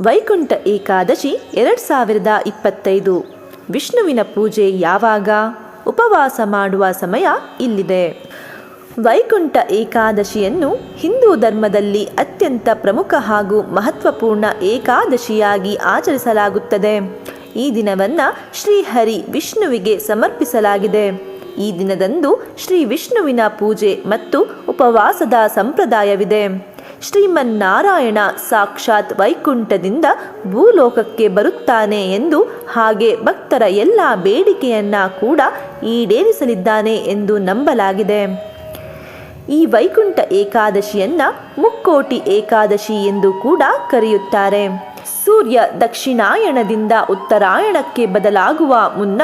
ವೈಕುಂಠ ಏಕಾದಶಿ ಎರಡು ಸಾವಿರದ ಇಪ್ಪತ್ತೈದು. ವಿಷ್ಣುವಿನ ಪೂಜೆ ಯಾವಾಗ? ಉಪವಾಸ ಮಾಡುವ ಸಮಯ ಇಲ್ಲಿದೆ. ವೈಕುಂಠ ಏಕಾದಶಿಯನ್ನು ಹಿಂದೂ ಧರ್ಮದಲ್ಲಿ ಅತ್ಯಂತ ಪ್ರಮುಖ ಹಾಗೂ ಮಹತ್ವಪೂರ್ಣ ಏಕಾದಶಿಯಾಗಿ ಆಚರಿಸಲಾಗುತ್ತದೆ. ಈ ದಿನವನ್ನು ಶ್ರೀಹರಿ ವಿಷ್ಣುವಿಗೆ ಸಮರ್ಪಿಸಲಾಗಿದೆ. ಈ ದಿನದಂದು ಶ್ರೀ ವಿಷ್ಣುವಿನ ಪೂಜೆ ಮತ್ತು ಉಪವಾಸದ ಸಂಪ್ರದಾಯವಿದೆ. ಶ್ರೀಮನ್ನಾರಾಯಣ ಸಾಕ್ಷಾತ್ ವೈಕುಂಠದಿಂದ ಭೂಲೋಕಕ್ಕೆ ಬರುತ್ತಾನೆ ಎಂದು ಹಾಗೆ ಭಕ್ತರ ಎಲ್ಲ ಬೇಡಿಕೆಯನ್ನ ಕೂಡ ಈಡೇರಿಸಲಿದ್ದಾನೆ ಎಂದು ನಂಬಲಾಗಿದೆ. ಈ ವೈಕುಂಠ ಏಕಾದಶಿಯನ್ನ ಮುಕ್ಕೋಟಿ ಏಕಾದಶಿ ಎಂದು ಕೂಡ ಕರೆಯುತ್ತಾರೆ. ಸೂರ್ಯ ದಕ್ಷಿಣಾಯಣದಿಂದ ಉತ್ತರಾಯಣಕ್ಕೆ ಬದಲಾಗುವ ಮುನ್ನ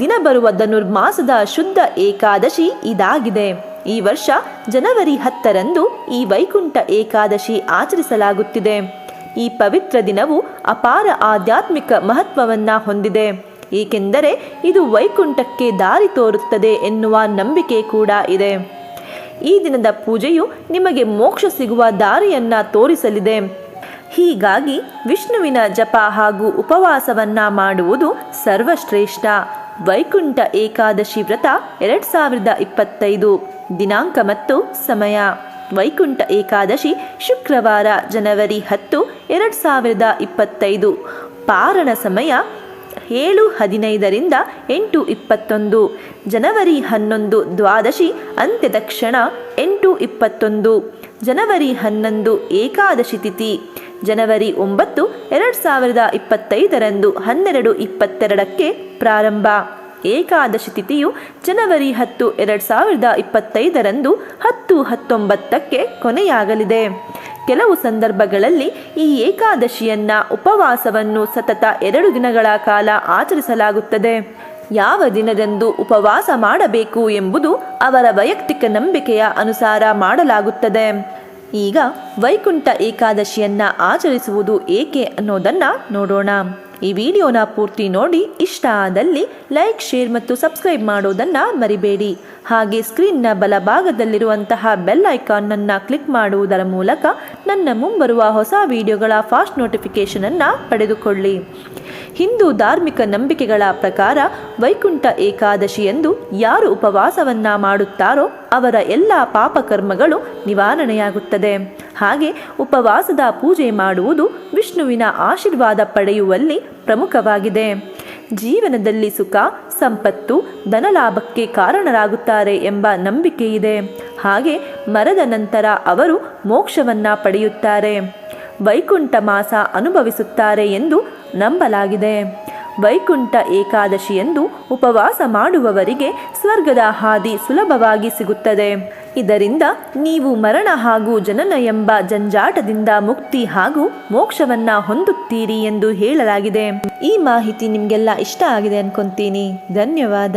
ದಿನ ಬರುವ ಧನುರ್ಮಾಸದ ಶುದ್ಧ ಏಕಾದಶಿ ಇದಾಗಿದೆ. ಈ ವರ್ಷ ಜನವರಿ ಹತ್ತರಂದು ಈ ವೈಕುಂಠ ಏಕಾದಶಿ ಆಚರಿಸಲಾಗುತ್ತಿದೆ. ಈ ಪವಿತ್ರ ದಿನವು ಅಪಾರ ಆಧ್ಯಾತ್ಮಿಕ ಮಹತ್ವವನ್ನು ಹೊಂದಿದೆ. ಏಕೆಂದರೆ ಇದು ವೈಕುಂಠಕ್ಕೆ ದಾರಿ ತೋರುತ್ತದೆ ಎನ್ನುವ ನಂಬಿಕೆ ಕೂಡ ಇದೆ. ಈ ದಿನದ ಪೂಜೆಯು ನಿಮಗೆ ಮೋಕ್ಷ ಸಿಗುವ ದಾರಿಯನ್ನು ತೋರಿಸಲಿದೆ. ಹೀಗಾಗಿ ವಿಷ್ಣುವಿನ ಜಪ ಹಾಗೂ ಉಪವಾಸವನ್ನು ಮಾಡುವುದು ಸರ್ವಶ್ರೇಷ್ಠ. ವೈಕುಂಠ ಏಕಾದಶಿ ವ್ರತ ಎರಡು ಸಾವಿರದ ಇಪ್ಪತ್ತೈದು. ದಿನಾಂಕ ಮತ್ತು ಸಮಯ. ವೈಕುಂಠ ಏಕಾದಶಿ ಶುಕ್ರವಾರ ಜನವರಿ ಹತ್ತು, ಎರಡು ಸಾವಿರದ ಇಪ್ಪತ್ತೈದು. ಪಾರಣ ಸಮಯ ಏಳು ಹದಿನೈದರಿಂದ ಎಂಟು ಇಪ್ಪತ್ತೊಂದು. ಜನವರಿ ಹನ್ನೊಂದು ದ್ವಾದಶಿ ಅಂತ್ಯದ ಕ್ಷಣ ಎಂಟು ಇಪ್ಪತ್ತೊಂದು. ಜನವರಿ ಹನ್ನೊಂದು ಏಕಾದಶಿ ತಿಥಿ. ಜನವರಿ ಒಂಬತ್ತು ಎರಡು ಸಾವಿರದ ಇಪ್ಪತ್ತೈದರಂದು ಹನ್ನೆರಡು ಇಪ್ಪತ್ತೆರಡಕ್ಕೆ ಪ್ರಾರಂಭ. ಏಕಾದಶಿ ತಿಥಿಯು ಜನವರಿ ಹತ್ತು, ಎರಡು ಸಾವಿರದ ಇಪ್ಪತ್ತೈದರಂದು ಹತ್ತು ಹತ್ತೊಂಬತ್ತಕ್ಕೆ ಕೊನೆಯಾಗಲಿದೆ. ಕೆಲವು ಸಂದರ್ಭಗಳಲ್ಲಿ ಈ ಏಕಾದಶಿಯನ್ನ ಉಪವಾಸವನ್ನು ಸತತ ಎರಡು ದಿನಗಳ ಕಾಲ ಆಚರಿಸಲಾಗುತ್ತದೆ. ಯಾವ ದಿನದಂದು ಉಪವಾಸ ಮಾಡಬೇಕು ಎಂಬುದು ಅವರ ವೈಯಕ್ತಿಕ ನಂಬಿಕೆಯ ಅನುಸಾರ ಮಾಡಲಾಗುತ್ತದೆ. ಈಗ ವೈಕುಂಠ ಏಕಾದಶಿಯನ್ನ ಆಚರಿಸುವುದು ಏಕೆ ಅನ್ನೋದನ್ನ ನೋಡೋಣ. ಈ ವಿಡಿಯೋನ ಪೂರ್ತಿ ನೋಡಿ, ಇಷ್ಟ ಆದಲ್ಲಿ ಲೈಕ್, ಶೇರ್ ಮತ್ತು ಸಬ್ಸ್ಕ್ರೈಬ್ ಮಾಡೋದನ್ನ ಮರಿಬೇಡಿ. ಹಾಗೆ ಸ್ಕ್ರೀನ್ನ ಬಲಭಾಗದಲ್ಲಿರುವಂತಹ ಬೆಲ್ ಐಕಾನ್ನನ್ನು ಕ್ಲಿಕ್ ಮಾಡುವುದರ ಮೂಲಕ ನನ್ನ ಮುಂಬರುವ ಹೊಸ ವಿಡಿಯೋಗಳ ಫಾಸ್ಟ್ ನೋಟಿಫಿಕೇಷನನ್ನು ಪಡೆದುಕೊಳ್ಳಿ. ಹಿಂದೂ ಧಾರ್ಮಿಕ ನಂಬಿಕೆಗಳ ಪ್ರಕಾರ ವೈಕುಂಠ ಏಕಾದಶಿಯಂದು ಯಾರು ಉಪವಾಸವನ್ನ ಮಾಡುತ್ತಾರೋ ಅವರ ಎಲ್ಲ ಪಾಪಕರ್ಮಗಳು ನಿವಾರಣೆಯಾಗುತ್ತದೆ. ಹಾಗೆ ಉಪವಾಸದ ಪೂಜೆ ಮಾಡುವುದು ವಿಷ್ಣುವಿನ ಆಶೀರ್ವಾದ ಪಡೆಯುವಲ್ಲಿ ಪ್ರಮುಖವಾಗಿದೆ. ಜೀವನದಲ್ಲಿ ಸುಖ, ಸಂಪತ್ತು, ಧನಲಾಭಕ್ಕೆ ಕಾರಣರಾಗುತ್ತಾರೆ ಎಂಬ ನಂಬಿಕೆ ಇದೆ ಹಾಗೆ ಮರದ ನಂತರ ಅವರು ಮೋಕ್ಷವನ್ನ ಪಡೆಯುತ್ತಾರೆ. ವೈಕುಂಠ ಮಾಸ ಅನುಭವಿಸುತ್ತಾರೆ ಎಂದು ನಂಬಲಾಗಿದೆ. ವೈಕುಂಠ ಏಕಾದಶಿ ಎಂದು ಉಪವಾಸ ಮಾಡುವವರಿಗೆ ಸ್ವರ್ಗದ ಹಾದಿ ಸುಲಭವಾಗಿ ಸಿಗುತ್ತದೆ. ಇದರಿಂದ ನೀವು ಮರಣ ಹಾಗೂ ಜನನ ಎಂಬ ಜಂಜಾಟದಿಂದ ಮುಕ್ತಿ ಹಾಗೂ ಮೋಕ್ಷವನ್ನ ಹೊಂದುತ್ತೀರಿ ಎಂದು ಹೇಳಲಾಗಿದೆ. ಈ ಮಾಹಿತಿ ನಿಮಗೆಲ್ಲ ಇಷ್ಟ ಆಗಿದೆ ಅನ್ಕೊಂತೀನಿ. ಧನ್ಯವಾದ.